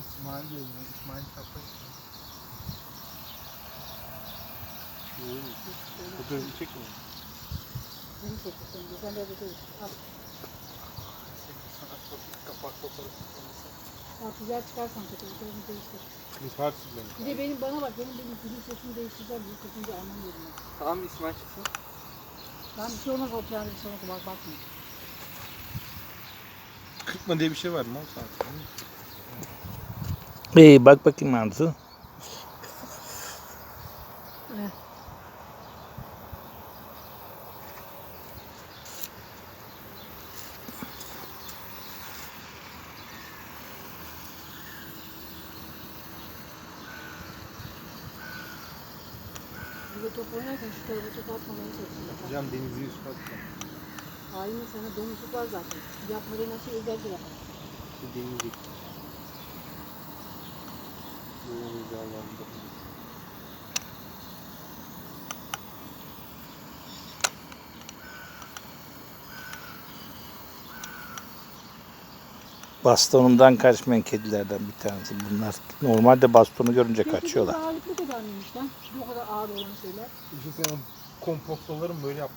İsmail geliyor. İsmail kapı. Fotoğrafı çek mi? Beni çekeceğim. Güzel bir değil. Al. Sana kapak fotoğrafı güzel çıkarsan fotoğrafını değiştir. Kliparsın beni. Bir de benim bana bak. Benim benim gülüm sesini değiştireceğim. Bu kızınca anlamıyorum. Tamam İsmail çıksın. Ben bir şey olmaz o planda bir şey olmaz. Bak bakma. Kırpma diye bir şey var mı? İyi bak bakayım Arzu. Evet. Bir de top oynarken şu tarafa top atmamaya çalışıyorlar. Hocam denizi üst katta. Aynı sana domuzluk var zaten. Yapmadığın her şeyi özellikle yapar. Şu denizi. Denizi Allah'ım. Bastonundan kaçmayan kedilerden bir tanesi bunlar. Normalde bastonu görünce Peki kaçıyorlar. ağırlık ne kadar mıymış lan? Bu kadar ağır olan şeyler. İşte sen kompostalarım böyle yaptı.